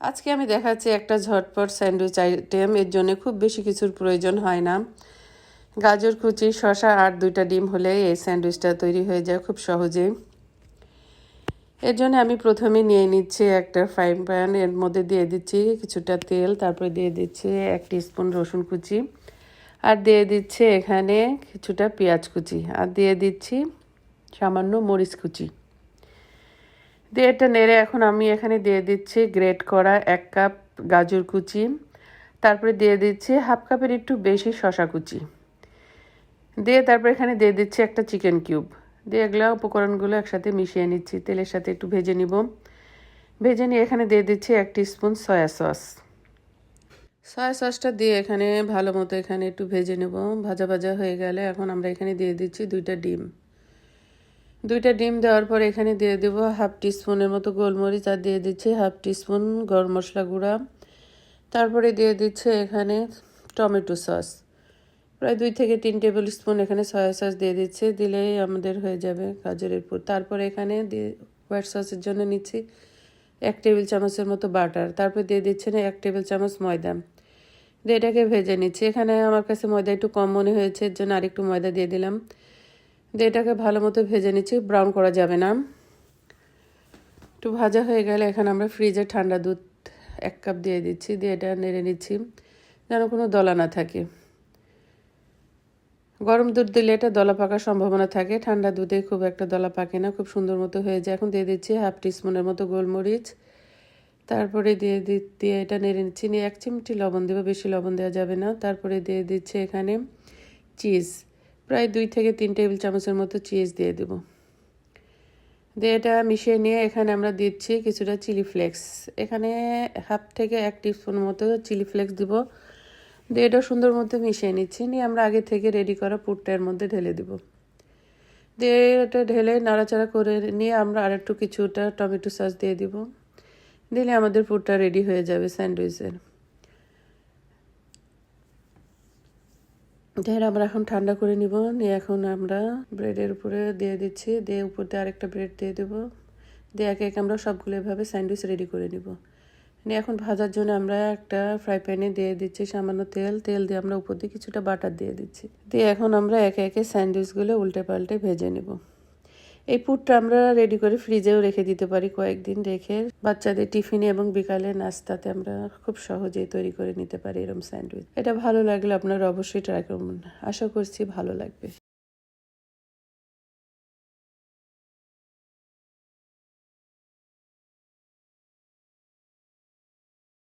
আজকে আমি দেখাচ্ছি একটা ঝটপট স্যান্ডউইচ আইটেম। এর জন্য খুব বেশি কিছুর প্রয়োজন হয় না। গাজর, কুচি, শসা আর দুইটা ডিম হলে এই স্যান্ডউইচটা তৈরি হয়ে যায় খুব সহজেই এর জন্য আমি প্রথমে নিয়ে নিচ্ছি একটা ফ্রাইং প্যান। এর মধ্যে দিয়ে দিচ্ছি কিছুটা তেল, তারপরে দিয়ে দিচ্ছি এক স্পুন রসুন কুচি আর দিয়ে দিচ্ছি এখানে কিছুটা পেঁয়াজ কুচি আর দিয়ে দিচ্ছি সামান্য মরিচ কুচি। দিয়ে এটা নেড়ে এখন আমি এখানে দিয়ে দিচ্ছি গ্রেট করা এক কাপ গাজর কুচি। তারপরে দিয়ে দিচ্ছি হাফ কাপের একটু বেশি শশা কুচি। দিয়ে তারপরে এখানে দিয়ে দিচ্ছি একটা চিকেন কিউব। দিয়ে এগুলো উপকরণগুলো একসাথে মিশিয়ে নিচ্ছি, তেলের সাথে একটু ভেজে নিব। ভেজে নিয়ে এখানে দিয়ে দিচ্ছি এক স্পুন সয়া সস। সয়া সসটা দিয়ে এখানে ভালো মতো এখানে একটু ভেজে নেব। ভাজা ভাজা হয়ে গেলে এখন আমরা এখানে দিয়ে দিচ্ছি দুইটা ডিম। দুইটা ডিম দেওয়ার পর এখানে দিয়ে দেব হাফ টিস্পুনের মতো গোলমরিচ আর দিয়ে দিচ্ছি হাফ টিস্পুন গরম মশলা গুঁড়া। তারপরে দিয়ে দিচ্ছে এখানে টমেটো সস। প্রায় দুই থেকে তিন টেবিল স্পুন এখানে সয়া সস দিয়ে দিচ্ছে, দিলেই আমাদের হয়ে যাবে গাজরের পুর। তারপরে এখানে দিয়ে হোয়াইট সসের জন্য নিচ্ছি এক টেবিল চামচের মতো বাটার। তারপর দিয়ে দিচ্ছেন এক টেবিল চামচ ময়দা। দিয়ে এটাকে ভেজে নিচ্ছি। এখানে আমার কাছে ময়দা একটু কম মনে হয়েছে, এর জন্য আরেকটু ময়দা দিয়ে দিলাম। দিয়ে এটাকে ভালো মতো ভেজে নিচ্ছি ব্রাউন করা যাবে না। একটু ভাজা হয়ে গেলে এখানে আমরা ফ্রিজে ঠান্ডা দুধ এক কাপ দিয়ে দিচ্ছি, দিয়ে এটা নেড়ে নিচ্ছি, যেন কোনো দলা না থাকে। গরম দুধ দিলে এটা দলা পাকার সম্ভাবনা থাকে, ঠান্ডা দুধে খুব একটা দলা পাকে না, খুব সুন্দর মতো হয়ে যায়। এখন দিয়ে দিচ্ছি হাফ টিস্পুনের মতো গোলমরিচ। তারপরে দিয়ে দিয়ে এটা নেড়ে নিচ্ছি, নিয়ে এক চিমটি লবণ দেবো, বেশি লবণ দেওয়া যাবে না। তারপরে দিয়ে দিচ্ছি এখানে চিজ প্রায় দুই থেকে তিন টেবিল চামচের মতো চিজ দিয়ে দেবো। দিয়ে এটা মিশিয়ে নিয়ে এখানে আমরা দিচ্ছি কিছুটা চিলি ফ্লেক্স। এখানে হাফ থেকে এক টিস্পুন মতো চিলি ফ্লেক্স দিব। দিয়ে এটা সুন্দর মতো মিশিয়ে নিচ্ছি। নিয়ে আমরা আগে থেকে রেডি করা পুরটা এর মধ্যে ঢেলে দিব। দিয়ে এটা ঢেলে নাড়াচাড়া করে নিয়ে আমরা আর একটু কিছুটা টমেটো সস দিয়ে দিব। দিলে আমাদের পুরটা রেডি হয়ে যাবে স্যান্ডউইচের। ঢের আমরা এখন ঠান্ডা করে নিব। নিয়ে এখন আমরা ব্রেডের উপরে দিয়ে দিচ্ছি। দিয়ে উপর দিয়ে আরেকটা ব্রেড দিয়ে দেবো। দিয়ে একে একে আমরা সবগুলো এভাবে স্যান্ডউইচ রেডি করে নিব। নিয়ে এখন ভাজার জন্য আমরা একটা ফ্রাই প্যানে দিয়ে দিচ্ছি সামান্য তেল। তেল দিয়ে আমরা উপর দিয়ে কিছুটা বাটার দিয়ে দিচ্ছি। দিয়ে এখন আমরা একে একে স্যান্ডউইচগুলো উল্টে পাল্টে ভেজে নেব। এই পুরটা আমরা রেডি করে ফ্রিজেও রেখে দিতে পারি কয়েকদিন রেখে। বাচ্চাদের টিফিনে এবং বিকালে নাস্তাতে আমরা খুব সহজেই তৈরি করে নিতে পারি এরম স্যান্ডউইচ। এটা ভালো লাগলে আপনারা অবশ্যই ট্রাই করুন। আশা করছি ভালো লাগবে।